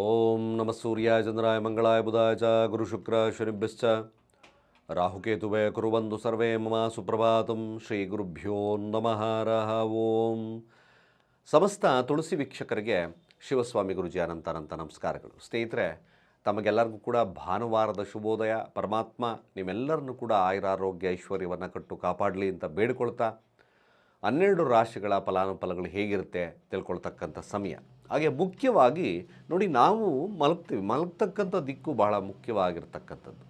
ಓಂ ನಮ ಸೂರ್ಯಾಯ ಚಂದ್ರಾಯ ಮಂಗಳಾಯ ಬುಧಾಯ ಚ ಗುರು ಶುಕ್ರ ಶನಿಭ್ಯಶ್ಚ ರಾಹುಕೇತುವೆ ಕುರುವಂದು ಸರ್ವೇ ಮಮ ಸುಪ್ರಭಾತಂ ಶ್ರೀ ಗುರುಭ್ಯೋ ನಮಃ ರಹ ಓಂ ಸಮಸ್ತ ತುಳಸಿ ವೀಕ್ಷಕರಿಗೆ ಶಿವಸ್ವಾಮಿ ಗುರುಜಿ ಅನಂತ ಅನಂತ ನಮಸ್ಕಾರಗಳು ಸ್ನೇಹಿತರೆ ತಮಗೆಲ್ಲರಿಗೂ ಕೂಡ ಭಾನುವಾರದ ಶುಭೋದಯ ಪರಮಾತ್ಮ ನಿಮ್ಮೆಲ್ಲರನ್ನೂ ಕೂಡ ಆಯುರಾರೋಗ್ಯ ಐಶ್ವರ್ಯವನ್ನು ಕಟ್ಟು ಕಾಪಾಡಲಿ ಅಂತ ಬೇಡಿಕೊಳ್ತಾ, ಹನ್ನೆರಡು ರಾಶಿಗಳ ಫಲಾನುಫಲಗಳು ಹೇಗಿರುತ್ತೆ ತಿಳ್ಕೊಳ್ತಕ್ಕಂಥ ಸಮಯ. ಹಾಗೆ ಮುಖ್ಯವಾಗಿ ನೋಡಿ ನಾವು ಮಲಗ್ತೀವಿ. ಮಲಗ್ತಕ್ಕಂಥ ದಿಕ್ಕು ಬಹಳ ಮುಖ್ಯವಾಗಿರ್ತಕ್ಕಂಥದ್ದು.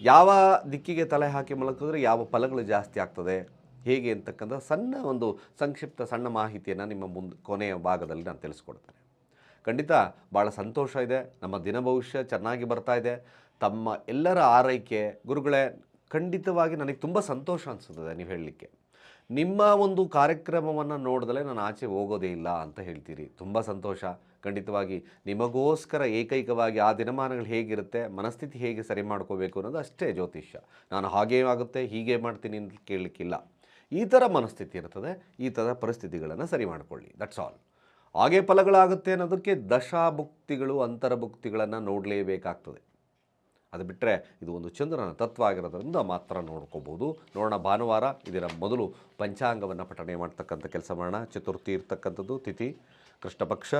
ಯಾವ ದಿಕ್ಕಿಗೆ ತಲೆ ಹಾಕಿ ಮಲಗಿದ್ರೆ ಯಾವ ಫಲಗಳು ಜಾಸ್ತಿ ಆಗ್ತದೆ? ಹೇಗೆ ಅಂತಕ್ಕಂಥ ಸಣ್ಣ ಒಂದು ಸಂಕ್ಷಿಪ್ತ ಸಣ್ಣ ಮಾಹಿತಿಯನ್ನು ನಿಮ್ಮ ಮುಂದೆ ಕೊನೆಯ ಭಾಗದಲ್ಲಿ ನಾನು ತಿಳಿಸ್ಕೊಡ್ತೇನೆ. ಖಂಡಿತ ಭಾಳ ಸಂತೋಷ ಇದೆ. ನಮ್ಮ ದಿನ ಭವಿಷ್ಯ ಚೆನ್ನಾಗಿ ಬರ್ತಾ ಇದೆ. ತಮ್ಮ ಎಲ್ಲರ ಆರೈಕೆ, ಗುರುಗಳೇ ಖಂಡಿತವಾಗಿ ನನಗೆ ತುಂಬ ಸಂತೋಷ ಅನಿಸುತ್ತದೆ ನೀವು ಹೇಳಲಿಕ್ಕೆ. ನಿಮ್ಮ ಒಂದು ಕಾರ್ಯಕ್ರಮವನ್ನು ನೋಡಿದ್ರೆ ನಾನು ಆಚೆ ಹೋಗೋದೇ ಇಲ್ಲ ಅಂತ ಹೇಳ್ತೀರಿ. ತುಂಬ ಸಂತೋಷ. ಖಂಡಿತವಾಗಿ ನಿಮಗೋಸ್ಕರ ಏಕೈಕವಾಗಿ ಆ ದಿನಮಾನಗಳು ಹೇಗಿರುತ್ತೆ, ಮನಸ್ಥಿತಿ ಹೇಗೆ ಸರಿ ಮಾಡ್ಕೋಬೇಕು ಅನ್ನೋದು ಅಷ್ಟೇ ಜ್ಯೋತಿಷ್ಯ. ನಾನು ಹಾಗೇ ಆಗುತ್ತೆ, ಹೀಗೆ ಮಾಡ್ತೀನಿ ಅಂತ ಕೇಳಲಿಕ್ಕಿಲ್ಲ. ಈ ಥರ ಮನಸ್ಥಿತಿ ಇರ್ತದೆ, ಈ ಥರ ಪರಿಸ್ಥಿತಿಗಳನ್ನು ಸರಿ ಮಾಡಿಕೊಳ್ಳಿ. ದಟ್ಸ್ ಆಲ್ ಹಾಗೆ ಫಲಗಳಾಗುತ್ತೆ ಅನ್ನೋದಕ್ಕೆ ದಶಾಭುಕ್ತಿಗಳು, ಅಂತರಭುಕ್ತಿಗಳನ್ನು ನೋಡಲೇಬೇಕಾಗ್ತದೆ. ಅದು ಬಿಟ್ಟರೆ ಇದು ಒಂದು ಚಂದ್ರನ ತತ್ವ ಆಗಿರೋದ್ರಿಂದ ಮಾತ್ರ ನೋಡ್ಕೋಬೋದು. ನೋಡೋಣ ಭಾನುವಾರ ಇದರ ಮೊದಲು ಪಂಚಾಂಗವನ್ನು ಪಠಣೆ ಮಾಡ್ತಕ್ಕಂಥ ಕೆಲಸ ಮಾಡೋಣ. ಚತುರ್ಥಿ ಇರ್ತಕ್ಕಂಥದ್ದು ತಿಥಿ, ಕೃಷ್ಣಪಕ್ಷ,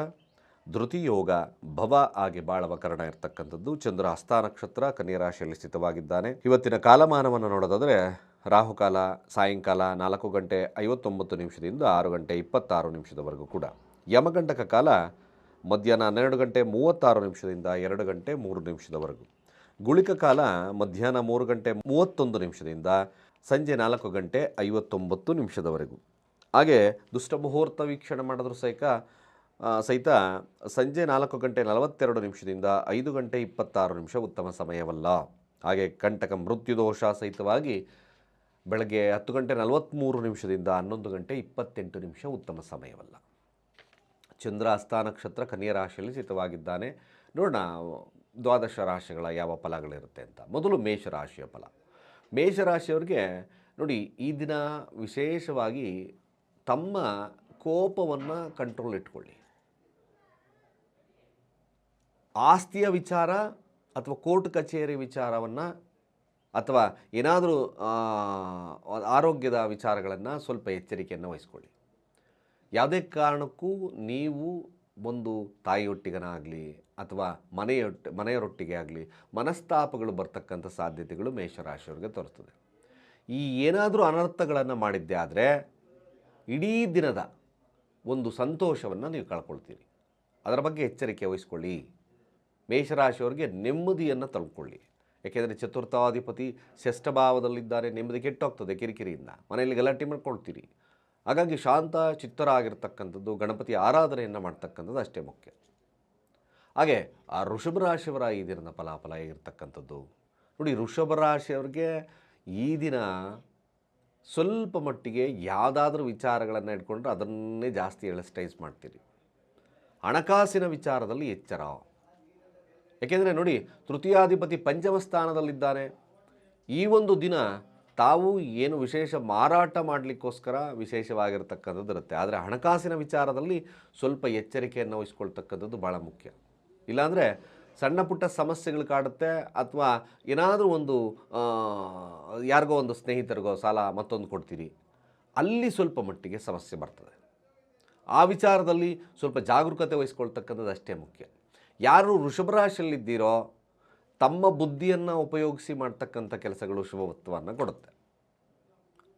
ಧೃತಿಯೋಗ, ಭವ ಆಗಿ ಬಾಳವ ಕರಣ ಇರ್ತಕ್ಕಂಥದ್ದು. ಚಂದ್ರ ಹಸ್ತ ನಕ್ಷತ್ರ ಕನ್ಯಾ ರಾಶಿಯಲ್ಲಿ ಸ್ಥಿತವಾಗಿದ್ದಾನೆ. ಇವತ್ತಿನ ಕಾಲಮಾನವನ್ನು ನೋಡೋದಾದರೆ ರಾಹುಕಾಲ, ಸಾಯಂಕಾಲ ನಾಲ್ಕು ಗಂಟೆ ಐವತ್ತೊಂಬತ್ತು ನಿಮಿಷದಿಂದ ಆರು ಗಂಟೆ ಇಪ್ಪತ್ತಾರು ನಿಮಿಷದವರೆಗೂ ಕೂಡ. ಯಮಗಂಟಕ ಕಾಲ ಮಧ್ಯಾಹ್ನ ಹನ್ನೆರಡು ಗಂಟೆ ಮೂವತ್ತಾರು ನಿಮಿಷದಿಂದ ಎರಡು ಗಂಟೆ ಮೂರು ನಿಮಿಷದವರೆಗೂ. ಗುಳಿಕ ಕಾಲ ಮಧ್ಯಾಹ್ನ ಮೂರು ಗಂಟೆ ಮೂವತ್ತೊಂದು ನಿಮಿಷದಿಂದ ಸಂಜೆ ನಾಲ್ಕು ಗಂಟೆ ಐವತ್ತೊಂಬತ್ತು ನಿಮಿಷದವರೆಗೂ. ಹಾಗೆ ದುಷ್ಟ ಮುಹೂರ್ತ ವೀಕ್ಷಣೆ ಮಾಡಿದ್ರು ಸಹಿತ ಸಹಿತ ಸಂಜೆ ನಾಲ್ಕು ಗಂಟೆ ನಲವತ್ತೆರಡು ನಿಮಿಷದಿಂದ ಐದು ಗಂಟೆ ಇಪ್ಪತ್ತಾರು ನಿಮಿಷ ಉತ್ತಮ ಸಮಯವಲ್ಲ. ಹಾಗೆ ಕಂಟಕ ಮೃತ್ಯುದೋಷ ಸಹಿತವಾಗಿ ಬೆಳಗ್ಗೆ ಹತ್ತು ಗಂಟೆ ನಲವತ್ತ್ಮೂರು ನಿಮಿಷದಿಂದ ಹನ್ನೊಂದು ಗಂಟೆ ಇಪ್ಪತ್ತೆಂಟು ನಿಮಿಷ ಉತ್ತಮ ಸಮಯವಲ್ಲ. ಚಂದ್ರ ಹಸ್ತ ನಕ್ಷತ್ರ ಕನ್ಯಾ ರಾಶಿಯಲ್ಲಿ ಸ್ಥಿತವಾಗಿದ್ದಾನೆ. ನೋಡೋಣ ದ್ವಾದಶ ರಾಶಿಗಳ ಯಾವ ಫಲಗಳಿರುತ್ತೆ ಅಂತ. ಮೊದಲು ಮೇಷರಾಶಿಯ ಫಲ. ಮೇಷರಾಶಿಯವ್ರಿಗೆ ನೋಡಿ, ಈ ದಿನ ವಿಶೇಷವಾಗಿ ತಮ್ಮ ಕೋಪವನ್ನು ಕಂಟ್ರೋಲ್ ಇಟ್ಕೊಳ್ಳಿ. ಆಸ್ತಿಯ ವಿಚಾರ ಅಥವಾ ಕೋರ್ಟ್ ಕಚೇರಿ ವಿಚಾರವನ್ನು ಅಥವಾ ಏನಾದರೂ ಆರೋಗ್ಯದ ವಿಚಾರಗಳನ್ನು ಸ್ವಲ್ಪ ಎಚ್ಚರಿಕೆಯನ್ನು ವಹಿಸ್ಕೊಳ್ಳಿ. ಯಾವುದೇ ಕಾರಣಕ್ಕೂ ನೀವು ಒಂದು ತಾಯಿಯೊಟ್ಟಿಗನಾಗಲಿ ಅಥವಾ ಮನೆಯೊಟ್ಟು, ಮನೆಯರೊಟ್ಟಿಗೆ ಆಗಲಿ ಮನಸ್ತಾಪಗಳು ಬರ್ತಕ್ಕಂಥ ಸಾಧ್ಯತೆಗಳು ಮೇಷರಾಶಿಯವರಿಗೆ ತೋರಿಸ್ತದೆ ಈ ಏನಾದರೂ ಅನರ್ಥಗಳನ್ನು ಮಾಡಿದ್ದೆ ಆದರೆ ಇಡೀ ದಿನದ ಒಂದು ಸಂತೋಷವನ್ನು ನೀವು ಕಳ್ಕೊಳ್ತೀರಿ. ಅದರ ಬಗ್ಗೆ ಎಚ್ಚರಿಕೆ ವಹಿಸ್ಕೊಳ್ಳಿ. ಮೇಷರಾಶಿಯವರಿಗೆ ನೆಮ್ಮದಿಯನ್ನು ತಳ್ಕೊಳ್ಳಿ. ಯಾಕೆಂದರೆ ಚತುರ್ಥಾಧಿಪತಿ ಷಷ್ಠಭಾವದಲ್ಲಿದ್ದಾರೆ ನೆಮ್ಮದಿ ಕೆಟ್ಟೋಗ್ತದೆ ಕಿರಿಕಿರಿಯಿಂದ. ಮನೆಯಲ್ಲಿ ಗಲಾಟೆ ಮಾಡ್ಕೊಳ್ತೀರಿ. ಹಾಗಾಗಿ ಶಾಂತ ಚಿತ್ತರಾಗಿರ್ತಕ್ಕಂಥದ್ದು ಗಣಪತಿ ಆರಾಧನೆಯನ್ನು ಮಾಡ್ತಕ್ಕಂಥದ್ದು ಅಷ್ಟೇ ಮುಖ್ಯ. ಹಾಗೆ ಆ ಋಷಭ ರಾಶಿಯವರ ಈ ದಿನದ ಫಲಾಫಲ ಹೇಗಿರ್ತಕ್ಕಂಥದ್ದು? ನೋಡಿ, ಋಷಭ ರಾಶಿಯವ್ರಿಗೆ ಈ ದಿನ ಸ್ವಲ್ಪ ಮಟ್ಟಿಗೆ ಯಾವುದಾದ್ರೂ ವಿಚಾರಗಳನ್ನು ಇಟ್ಕೊಂಡ್ರೆ ಅದನ್ನೇ ಜಾಸ್ತಿ ಎಳಸ್ಟೈಸ್ ಮಾಡ್ತೀರಿ. ಹಣಕಾಸಿನ ವಿಚಾರದಲ್ಲಿ ಎಚ್ಚರ. ಏಕೆಂದರೆ ನೋಡಿ, ತೃತೀಯಾಧಿಪತಿ ಪಂಚಮ ಸ್ಥಾನದಲ್ಲಿದ್ದಾನೆ. ಈ ಒಂದು ದಿನ ತಾವು ಏನು ವಿಶೇಷ ಮಾರಾಟ ಮಾಡಲಿಕ್ಕೋಸ್ಕರ ವಿಶೇಷವಾಗಿರತಕ್ಕಂಥದ್ದು ಇರುತ್ತೆ. ಆದರೆ ಹಣಕಾಸಿನ ವಿಚಾರದಲ್ಲಿ ಸ್ವಲ್ಪ ಎಚ್ಚರಿಕೆಯನ್ನು ವಹಿಸ್ಕೊಳ್ತಕ್ಕಂಥದ್ದು ಭಾಳ ಮುಖ್ಯ. ಇಲ್ಲಾಂದರೆ ಸಣ್ಣ ಪುಟ್ಟ ಸಮಸ್ಯೆಗಳು ಕಾಡುತ್ತೆ, ಅಥವಾ ಏನಾದರೂ ಒಂದು ಯಾರಿಗೋ ಒಂದು ಸ್ನೇಹಿತರಿಗೋ ಸಾಲ ಮತ್ತೊಂದು ಕೊಡ್ತೀರಿ. ಅಲ್ಲಿ ಸ್ವಲ್ಪ ಮಟ್ಟಿಗೆ ಸಮಸ್ಯೆ ಬರ್ತದೆ. ಆ ವಿಚಾರದಲ್ಲಿ ಸ್ವಲ್ಪ ಜಾಗರೂಕತೆ ವಹಿಸ್ಕೊಳ್ತಕ್ಕಂಥದ್ದು ಅಷ್ಟೇ ಮುಖ್ಯ. ಯಾರು ವೃಷಭರಾಶಿಯಲ್ಲಿದ್ದೀರೋ ತಮ್ಮ ಬುದ್ಧಿಯನ್ನು ಉಪಯೋಗಿಸಿ ಮಾಡ್ತಕ್ಕಂಥ ಕೆಲಸಗಳು ಶುಭವತ್ವವನ್ನು ಕೊಡುತ್ತೆ.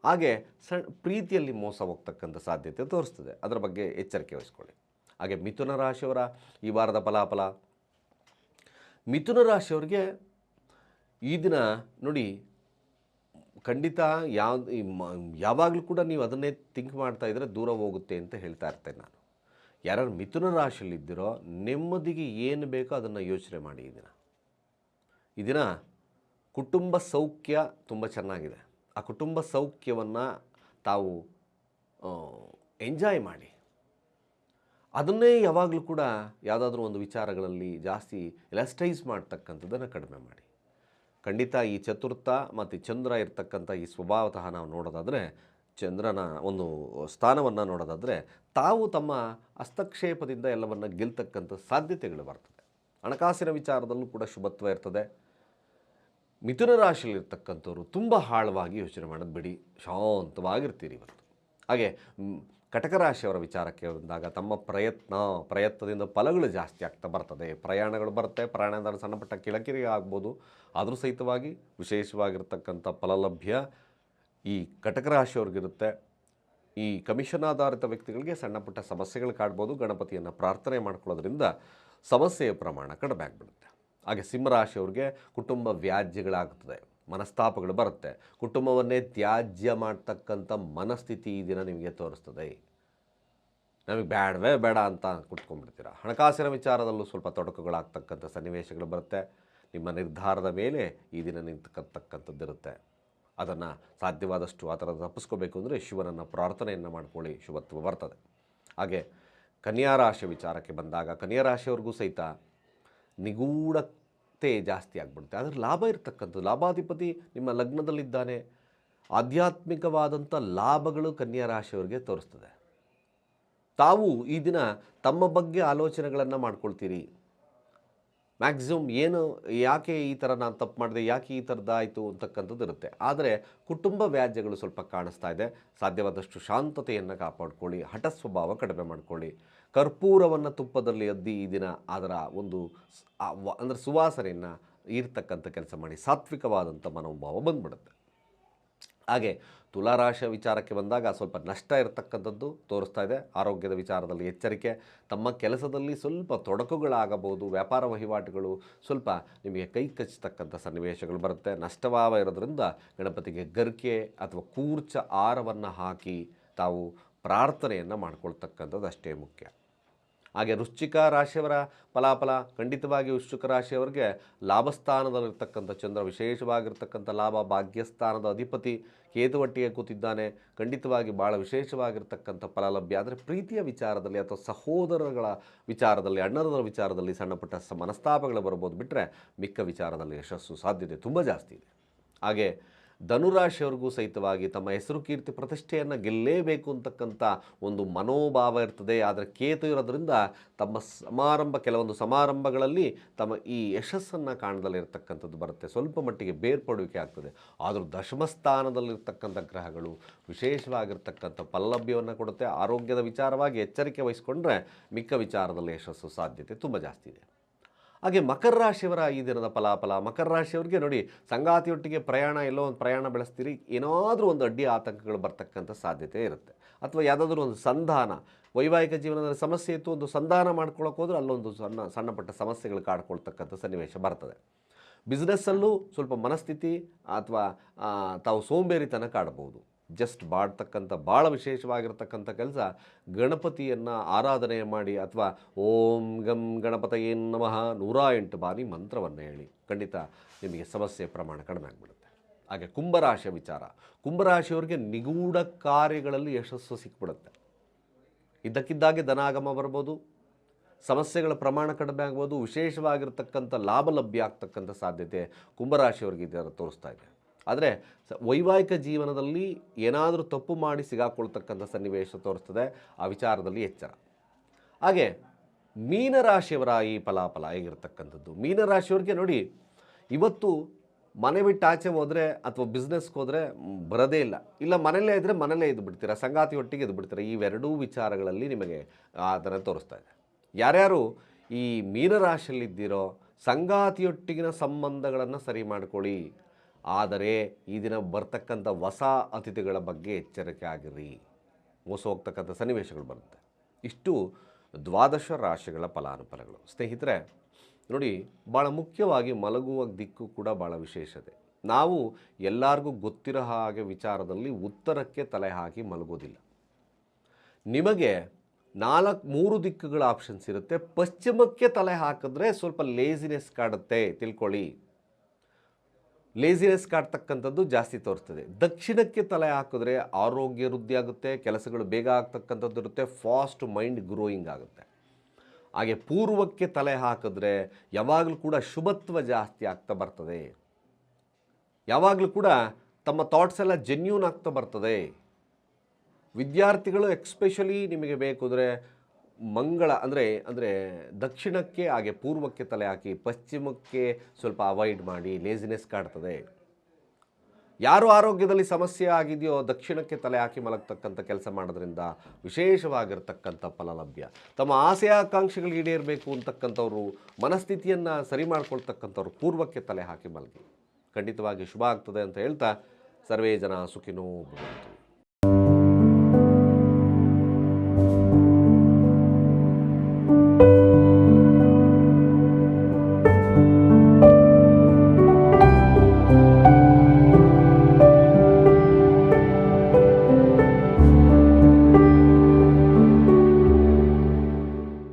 ಹಾಗೆ ಸಣ್ಣ ಪ್ರೀತಿಯಲ್ಲಿ ಮೋಸ ಹೋಗ್ತಕ್ಕಂಥ ಸಾಧ್ಯತೆ ತೋರಿಸ್ತದೆ. ಅದರ ಬಗ್ಗೆ ಎಚ್ಚರಿಕೆ ವಹಿಸ್ಕೊಳ್ಳಿ. ಹಾಗೆ ಮಿಥುನ ರಾಶಿಯವರ ಈ ವಾರದ ಫಲಾಫಲ. ಮಿಥುನ ರಾಶಿಯವರಿಗೆ ಈ ದಿನ ನೋಡಿ, ಖಂಡಿತ ಯಾವ ಯಾವಾಗಲೂ ಕೂಡ ನೀವು ಅದನ್ನೇ ಥಿಂಕ್ ಮಾಡ್ತಾ ಇದ್ದರೆ ದೂರ ಹೋಗುತ್ತೆ ಅಂತ ಹೇಳ್ತಾ ಇರ್ತೇನೆ ನಾನು. ಯಾರು ಮಿಥುನ ರಾಶಿಯಲ್ಲಿದ್ದಿರೋ, ನೆಮ್ಮದಿಗೆ ಏನು ಬೇಕೋ ಅದನ್ನು ಯೋಚನೆ ಮಾಡಿ ಈ ದಿನ. ಈ ದಿನ ಕುಟುಂಬ ಸೌಖ್ಯ ತುಂಬ ಚೆನ್ನಾಗಿದೆ. ಆ ಕುಟುಂಬ ಸೌಖ್ಯವನ್ನು ತಾವು ಎಂಜಾಯ್ ಮಾಡಿ. ಅದನ್ನೇ ಯಾವಾಗಲೂ ಕೂಡ ಯಾವುದಾದ್ರೂ ಒಂದು ವಿಚಾರಗಳಲ್ಲಿ ಜಾಸ್ತಿ ಎಲಸ್ಟೈಸ್ ಮಾಡ್ತಕ್ಕಂಥದ್ದನ್ನು ಕಡಿಮೆ ಮಾಡಿ. ಖಂಡಿತ ಈ ಚತುರ್ಥ ಮತ್ತು ಚಂದ್ರ ಇರ್ತಕ್ಕಂಥ ಈ ಸ್ವಭಾವತಃ ನಾವು ನೋಡೋದಾದರೆ, ಚಂದ್ರನ ಒಂದು ಸ್ಥಾನವನ್ನು ನೋಡೋದಾದರೆ, ತಾವು ತಮ್ಮ ಹಸ್ತಕ್ಷೇಪದಿಂದ ಎಲ್ಲವನ್ನು ಗೆಲ್ತಕ್ಕಂಥ ಸಾಧ್ಯತೆಗಳು ಬರ್ತದೆ. ಹಣಕಾಸಿನ ವಿಚಾರದಲ್ಲೂ ಕೂಡ ಶುಭತ್ವ ಇರ್ತದೆ. ಮಿಥುನ ರಾಶಿಯಲ್ಲಿರ್ತಕ್ಕಂಥವ್ರು ತುಂಬ ಆಳವಾಗಿ ಯೋಚನೆ ಮಾಡೋದು ಬಿಡಿ, ಶಾಂತವಾಗಿರ್ತೀರಿ ಇವತ್ತು. ಹಾಗೆ ಕಟಕ ರಾಶಿಯವರ ವಿಚಾರಕ್ಕೆ ಬಂದಾಗ ತಮ್ಮ ಪ್ರಯತ್ನ, ಪ್ರಯತ್ನದಿಂದ ಫಲಗಳು ಜಾಸ್ತಿ ಆಗ್ತಾ ಬರ್ತದೆ. ಪ್ರಯಾಣಗಳು ಬರುತ್ತೆ ಪ್ರಯಾಣದ ಸಣ್ಣಪುಟ್ಟ ಕಿಳಕಿರಿ ಆಗ್ಬೋದು. ಆದರೂ ಸಹಿತವಾಗಿ ವಿಶೇಷವಾಗಿರ್ತಕ್ಕಂಥ ಫಲಲಭ್ಯ ಈ ಕಟಕ ರಾಶಿಯವ್ರಿಗಿರುತ್ತೆ. ಈ ಕಮಿಷನ್ ಆಧಾರಿತ ವ್ಯಕ್ತಿಗಳಿಗೆ ಸಣ್ಣ ಪುಟ್ಟ ಸಮಸ್ಯೆಗಳು ಕಾಡ್ಬೋದು. ಗಣಪತಿಯನ್ನು ಪ್ರಾರ್ಥನೆ ಮಾಡ್ಕೊಳ್ಳೋದ್ರಿಂದ ಸಮಸ್ಯೆಯ ಪ್ರಮಾಣ ಕಡಿಮೆ ಆಗಿಬಿಡುತ್ತೆ. ಹಾಗೆ ಸಿಂಹರಾಶಿಯವ್ರಿಗೆ ಕುಟುಂಬ ವ್ಯಾಜ್ಯಗಳಾಗ್ತದೆ ಮನಸ್ತಾಪಗಳು ಬರುತ್ತೆ. ಕುಟುಂಬವನ್ನೇ ತ್ಯಾಜ್ಯ ಮಾಡ್ತಕ್ಕಂಥ ಮನಸ್ಥಿತಿ ಈ ದಿನ ನಿಮಗೆ ತೋರಿಸ್ತದೆ. ನಮಗೆ ಬೇಡವೇ ಬೇಡ ಅಂತ ಕುಟ್ಕೊಂಡ್ಬಿಡ್ತೀರ ಹಣಕಾಸಿನ ವಿಚಾರದಲ್ಲೂ ಸ್ವಲ್ಪ ತೊಡಕುಗಳಾಗ್ತಕ್ಕಂಥ ಸನ್ನಿವೇಶಗಳು ಬರುತ್ತೆ. ನಿಮ್ಮ ನಿರ್ಧಾರದ ಮೇಲೆ ಈ ದಿನ ನಿಂತಕ್ಕಂಥದ್ದು ಇರುತ್ತೆ. ಅದನ್ನು ಸಾಧ್ಯವಾದಷ್ಟು ಆ ಥರ ತಪ್ಪಿಸ್ಕೋಬೇಕು ಅಂದರೆ ಶಿವನನ್ನು ಪ್ರಾರ್ಥನೆಯನ್ನು ಮಾಡ್ಕೊಳ್ಳಿ ಶುಭತ್ವ ಬರ್ತದೆ. ಹಾಗೆ ಕನ್ಯಾ ರಾಶಿ ವಿಚಾರಕ್ಕೆ ಬಂದಾಗ ಕನ್ಯಾ ಸಹಿತ ಸಹಿತ ನಿಗೂಢತೆ ಜಾಸ್ತಿ ಆಗಿಬಿಡುತ್ತೆ. ಅದರ ಲಾಭ ಇರತಕ್ಕಂಥದ್ದು. ಲಾಭಾಧಿಪತಿ ನಿಮ್ಮ ಲಗ್ನದಲ್ಲಿದ್ದಾನೆ. ಆಧ್ಯಾತ್ಮಿಕವಾದಂಥ ಲಾಭಗಳು ಕನ್ಯಾ ರಾಶಿಯವರಿಗೆ ತೋರಿಸ್ತದೆ. ತಾವು ಈ ದಿನ ತಮ್ಮ ಬಗ್ಗೆ ಆಲೋಚನೆಗಳನ್ನು ಮಾಡ್ಕೊಳ್ತೀರಿ. ಮ್ಯಾಕ್ಸಿಮಮ್ ಏನು, ಯಾಕೆ ಈ ಥರ ನಾನು ತಪ್ಪು ಮಾಡಿದೆ, ಯಾಕೆ ಈ ಥರದ್ದಾಯಿತು ಅಂತಕ್ಕಂಥದ್ದು ಇರುತ್ತೆ. ಆದರೆ ಕುಟುಂಬ ವ್ಯಾಜ್ಯಗಳು ಸ್ವಲ್ಪ ಕಾಣಿಸ್ತಾ ಇದೆ. ಸಾಧ್ಯವಾದಷ್ಟು ಶಾಂತತೆಯನ್ನು ಕಾಪಾಡ್ಕೊಳ್ಳಿ ಹಠ ಸ್ವಭಾವ ಕಡಿಮೆ ಮಾಡ್ಕೊಳ್ಳಿ. ಕರ್ಪೂರವನ್ನು ತುಪ್ಪದಲ್ಲಿ ಅದ್ದಿ ಈ ದಿನ ಅದರ ಒಂದು ಅಂದರೆ ಸುವಾಸನೆಯನ್ನು ಇರ್ತಕ್ಕಂಥ ಕೆಲಸ ಮಾಡಿ ಸಾತ್ವಿಕವಾದಂಥ ಮನೋಭಾವ ಬಂದ್ಬಿಡುತ್ತೆ. ಹಾಗೆ ತುಲಾರಾಶಿಯ ವಿಚಾರಕ್ಕೆ ಬಂದಾಗ ಸ್ವಲ್ಪ ನಷ್ಟ ಇರತಕ್ಕಂಥದ್ದು ತೋರಿಸ್ತಾ ಇದೆ. ಆರೋಗ್ಯದ ವಿಚಾರದಲ್ಲಿ ಎಚ್ಚರಿಕೆ, ತಮ್ಮ ಕೆಲಸದಲ್ಲಿ ಸ್ವಲ್ಪ ತೊಡಕುಗಳಾಗಬಹುದು, ವ್ಯಾಪಾರ ವಹಿವಾಟುಗಳು, ಸ್ವಲ್ಪ ನಿಮಗೆ ಕೈ ಕಚ್ಚತಕ್ಕಂಥ ಸನ್ನಿವೇಶಗಳು ಬರುತ್ತೆ. ನಷ್ಟವಾವ ಇರೋದ್ರಿಂದ ಗಣಪತಿಗೆ ಗರ್ಕೆ ಅಥವಾ ಕೂರ್ಚ ಆರವನ್ನು ಹಾಕಿ ತಾವು ಪ್ರಾರ್ಥನೆಯನ್ನು ಮಾಡ್ಕೊಳ್ತಕ್ಕಂಥದ್ದು ಅಷ್ಟೇ ಮುಖ್ಯ. ಹಾಗೆ ವೃಶ್ಚಿಕ ರಾಶಿಯವರ ಫಲಾಫಲ ಖಂಡಿತವಾಗಿ ವೃಶ್ಚಿಕ ರಾಶಿಯವರಿಗೆ ಲಾಭಸ್ಥಾನದಲ್ಲಿರ್ತಕ್ಕಂಥ ಚಂದ್ರ ವಿಶೇಷವಾಗಿರ್ತಕ್ಕಂಥ ಲಾಭ, ಭಾಗ್ಯಸ್ಥಾನದ ಅಧಿಪತಿ ಕೇತುವಟ್ಟಿಗೆ ಕೂತಿದ್ದಾನೆ. ಖಂಡಿತವಾಗಿ ಭಾಳ ವಿಶೇಷವಾಗಿರ್ತಕ್ಕಂಥ ಫಲ ಲಭ್ಯ. ಆದರೆ ಪ್ರೀತಿಯ ವಿಚಾರದಲ್ಲಿ ಅಥವಾ ಸಹೋದರಗಳ ವಿಚಾರದಲ್ಲಿ ಅಣ್ಣದರ ವಿಚಾರದಲ್ಲಿ ಸಣ್ಣಪುಟ್ಟ ಮನಸ್ತಾಪಗಳು ಬರ್ಬೋದು. ಬಿಟ್ಟರೆ ಮಿಕ್ಕ ವಿಚಾರದಲ್ಲಿ ಯಶಸ್ಸು ಸಾಧ್ಯತೆ ತುಂಬ ಜಾಸ್ತಿ ಇದೆ. ಹಾಗೆ ಧನುರಾಶಿಯವ್ರಿಗೂ ಸಹಿತವಾಗಿ ತಮ್ಮ ಹೆಸರು ಕೀರ್ತಿ ಪ್ರತಿಷ್ಠೆಯನ್ನು ಗೆಲ್ಲೇಬೇಕು ಅಂತಕ್ಕಂಥ ಒಂದು ಮನೋಭಾವ ಇರ್ತದೆ. ಆದರೆ ಕೇತು ಇರೋದ್ರಿಂದ ತಮ್ಮ ಸಮಾರಂಭ, ಕೆಲವೊಂದು ಸಮಾರಂಭಗಳಲ್ಲಿ ತಮ್ಮ ಈ ಯಶಸ್ಸನ್ನು ಕಾಣದಲ್ಲಿರ್ತಕ್ಕಂಥದ್ದು ಬರುತ್ತೆ. ಸ್ವಲ್ಪ ಮಟ್ಟಿಗೆ ಬೇರ್ಪಡುವಿಕೆ ಆಗ್ತದೆ. ಆದರೂ ದಶಮಸ್ಥಾನದಲ್ಲಿರ್ತಕ್ಕಂಥ ಗ್ರಹಗಳು ವಿಶೇಷವಾಗಿರ್ತಕ್ಕಂಥ ಪಲ್ಲಭ್ಯವನ್ನು ಕೊಡುತ್ತೆ. ಆರೋಗ್ಯದ ವಿಚಾರವಾಗಿ ಎಚ್ಚರಿಕೆ ವಹಿಸಿಕೊಂಡ್ರೆ ಮಿಕ್ಕ ವಿಚಾರದಲ್ಲಿ ಯಶಸ್ಸು ಸಾಧ್ಯತೆ ತುಂಬ ಜಾಸ್ತಿ ಇದೆ. ಹಾಗೆ ಮಕರ ರಾಶಿಯವರ ಈ ದಿನದ ಫಲಾಫಲ, ಮಕರ ರಾಶಿಯವ್ರಿಗೆ ನೋಡಿ ಸಂಗಾತಿಯೊಟ್ಟಿಗೆ ಪ್ರಯಾಣ, ಎಲ್ಲೋ ಒಂದು ಪ್ರಯಾಣ ಬೆಳೆಸ್ತೀರಿ, ಏನಾದರೂ ಒಂದು ಅಡ್ಡಿ ಆತಂಕಗಳು ಬರ್ತಕ್ಕಂಥ ಸಾಧ್ಯತೆ ಇರುತ್ತೆ. ಅಥವಾ ಯಾವುದಾದ್ರೂ ಒಂದು ಸಂಧಾನ, ವೈವಾಹಿಕ ಜೀವನದಲ್ಲಿ ಸಮಸ್ಯೆ ಇತ್ತು, ಒಂದು ಸಂಧಾನ ಮಾಡ್ಕೊಳ್ಳೋಕೆ ಹೋದ್ರೆ ಅಲ್ಲೊಂದು ಸಣ್ಣ ಸಣ್ಣ ಪುಟ್ಟ ಸಮಸ್ಯೆಗಳು ಕಾಡ್ಕೊಳ್ತಕ್ಕಂಥ ಸನ್ನಿವೇಶ ಬರ್ತದೆ. ಬಿಸ್ನೆಸ್ಸಲ್ಲೂ ಸ್ವಲ್ಪ ಮನಸ್ಥಿತಿ, ಅಥವಾ ತಾವು ಸೋಂಬೇರಿತನ ಕಾಡಬಹುದು ಜಸ್ಟ್ ಬಾಡ್ತಕ್ಕಂಥ ಭಾಳ ವಿಶೇಷವಾಗಿರ್ತಕ್ಕಂಥ ಕೆಲಸ ಗಣಪತಿಯನ್ನು ಆರಾಧನೆ ಮಾಡಿ ಅಥವಾ ಓಂ ಗಂ ಗಣಪತಯೇ ನಮಃ ನೂರ ಎಂಟು ಬಾರಿ ಮಂತ್ರವನ್ನು ಹೇಳಿ. ಖಂಡಿತ ನಿಮಗೆ ಸಮಸ್ಯೆ ಪ್ರಮಾಣ ಕಡಿಮೆ ಆಗಿಬಿಡುತ್ತೆ. ಹಾಗೆ ಕುಂಭರಾಶಿಯ ವಿಚಾರ. ಕುಂಭರಾಶಿಯವರಿಗೆ ನಿಗೂಢ ಕಾರ್ಯಗಳಲ್ಲಿ ಯಶಸ್ಸು ಸಿಕ್ಬಿಡುತ್ತೆ. ಇದ್ದಕ್ಕಿದ್ದಾಗೆ ಧನಾಗಮ ಬರ್ಬೋದು. ಸಮಸ್ಯೆಗಳ ಪ್ರಮಾಣ ಕಡಿಮೆ ಆಗ್ಬೋದು. ವಿಶೇಷವಾಗಿರ್ತಕ್ಕಂಥ ಲಾಭ ಲಭ್ಯ ಆಗ್ತಕ್ಕಂಥ ಸಾಧ್ಯತೆ ಕುಂಭರಾಶಿಯವರಿಗೆ ಇದರ ತೋರಿಸ್ತಾ ಇದೆ. ಆದರೆ ವೈವಾಹಿಕ ಜೀವನದಲ್ಲಿ ಏನಾದರೂ ತಪ್ಪು ಮಾಡಿ ಸಿಗಾಕೊಳ್ತಕ್ಕಂಥ ಸನ್ನಿವೇಶ ತೋರಿಸ್ತದೆ ಆ ವಿಚಾರದಲ್ಲಿ ಎಚ್ಚರ. ಹಾಗೆ ಮೀನರಾಶಿಯವರ ಈ ಫಲಾಫಲ ಹೇಗಿರ್ತಕ್ಕಂಥದ್ದು ಮೀನರಾಶಿಯವ್ರಿಗೆ ನೋಡಿ, ಇವತ್ತು ಮನೆ ಬಿಟ್ಟು ಆಚೆ ಹೋದರೆ ಅಥವಾ ಬಿಸ್ನೆಸ್ಗೆ ಹೋದರೆ ಬರೋದೇ ಇಲ್ಲ. ಇಲ್ಲ ಮನೆಯಲ್ಲೇ ಇದ್ದರೆ ಮನೆಯಲ್ಲೇ ಇದ್ದು ಬಿಡ್ತೀರಾ? ಸಂಗಾತಿ ಒಟ್ಟಿಗೆ ಇದ್ದು ಬಿಡ್ತೀರಾ? ಇವೆರಡೂ ವಿಚಾರಗಳಲ್ಲಿ ನಿಮಗೆ ಅದನ್ನು ತೋರಿಸ್ತಾ ಇದೆ. ಯಾರ್ಯಾರು ಈ ಮೀನರಾಶಿಯಲ್ಲಿದ್ದೀರೋ, ಸಂಗಾತಿಯೊಟ್ಟಿಗಿನ ಸಂಬಂಧಗಳನ್ನು ಸರಿ ಮಾಡ್ಕೊಳ್ಳಿ. ಆದರೆ ಈ ದಿನ ಬರ್ತಕ್ಕಂಥ ಹೊಸ ಅತಿಥಿಗಳ ಬಗ್ಗೆ ಎಚ್ಚರಿಕೆ ಆಗಿರಿ. ಮೋಸ ಹೋಗ್ತಕ್ಕಂಥ ಸನ್ನಿವೇಶಗಳು ಬರುತ್ತೆ. ಇಷ್ಟು ದ್ವಾದಶ ರಾಶಿಗಳ ಫಲಾನುಫಲಗಳು ಸ್ನೇಹಿತರೆ, ನೋಡಿ ಭಾಳ ಮುಖ್ಯವಾಗಿ ಮಲಗುವ ದಿಕ್ಕು ಕೂಡ ಭಾಳ ವಿಶೇಷತೆ ನಾವು ಎಲ್ಲರಿಗೂ ಗೊತ್ತಿರೋ ಹಾಗೆ ವಿಚಾರದಲ್ಲಿ ಉತ್ತರಕ್ಕೆ ತಲೆ ಹಾಕಿ ಮಲಗೋದಿಲ್ಲ. ನಿಮಗೆ ನಾಲ್ಕು ಮೂರು ದಿಕ್ಕುಗಳ ಆಪ್ಷನ್ಸ್ ಇರುತ್ತೆ. ಪಶ್ಚಿಮಕ್ಕೆ ತಲೆ ಹಾಕಿದ್ರೆ ಸ್ವಲ್ಪ ಲೇಸಿನೆಸ್ ಕಾಡುತ್ತೆ. ತಿಳ್ಕೊಳ್ಳಿ. ಲೇಸಿನೆಸ್ ಕಾಡ್ತಕ್ಕಂಥದ್ದು ಜಾಸ್ತಿ ತೋರಿಸ್ತದೆ. ದಕ್ಷಿಣಕ್ಕೆ ತಲೆ ಹಾಕಿದ್ರೆ ಆರೋಗ್ಯ ವೃದ್ಧಿ ಆಗುತ್ತೆ, ಕೆಲಸಗಳು ಬೇಗ ಆಗ್ತಕ್ಕಂಥದ್ದು ಇರುತ್ತೆ, ಫಾಸ್ಟ್ ಮೈಂಡ್ ಗ್ರೋಯಿಂಗ್ ಆಗುತ್ತೆ. ಹಾಗೆ ಪೂರ್ವಕ್ಕೆ ತಲೆ ಹಾಕಿದ್ರೆ ಯಾವಾಗಲೂ ಕೂಡ ಶುಭತ್ವ ಜಾಸ್ತಿ ಆಗ್ತಾ ಬರ್ತದೆ. ಯಾವಾಗಲೂ ಕೂಡ ತಮ್ಮ ಥಾಟ್ಸ್ ಎಲ್ಲ ಜೆನ್ಯೂನ್ ಆಗ್ತಾ ಬರ್ತದೆ. ವಿದ್ಯಾರ್ಥಿಗಳು ಎಕ್ಸ್ಪೆಷಲಿ ನಿಮಗೆ ಬೇಕು ಅಂದರೆ ಮಂಗಳ ಅಂದರೆ ಅಂದರೆ ದಕ್ಷಿಣಕ್ಕೆ ಹಾಗೆ ಪೂರ್ವಕ್ಕೆ ತಲೆ ಹಾಕಿ, ಪಶ್ಚಿಮಕ್ಕೆ ಸ್ವಲ್ಪ ಅವಾಯ್ಡ್ ಮಾಡಿ ಲೇಸಿನೆಸ್ ಕಾಡ್ತದೆ. ಯಾರು ಆರೋಗ್ಯದಲ್ಲಿ ಸಮಸ್ಯೆ ಆಗಿದೆಯೋ, ದಕ್ಷಿಣಕ್ಕೆ ತಲೆ ಹಾಕಿ ಮಲಗ್ತಕ್ಕಂಥ ಕೆಲಸ ಮಾಡೋದ್ರಿಂದ ವಿಶೇಷವಾಗಿರ್ತಕ್ಕಂಥ ಫಲ ಲಭ್ಯ ತಮ್ಮ ಆಸೆ ಆಕಾಂಕ್ಷೆಗಳು ಈಡೇರಬೇಕು ಅಂತಕ್ಕಂಥವ್ರು, ಮನಸ್ಥಿತಿಯನ್ನು ಸರಿ ಮಾಡ್ಕೊಳ್ತಕ್ಕಂಥವ್ರು ಪೂರ್ವಕ್ಕೆ ತಲೆ ಹಾಕಿ ಮಲಗಿ. ಖಂಡಿತವಾಗಿ ಶುಭ ಆಗ್ತದೆ ಅಂತ ಹೇಳ್ತಾ, ಸರ್ವೇ ಜನ ಸುಖಿನೋ ಭವಂತು.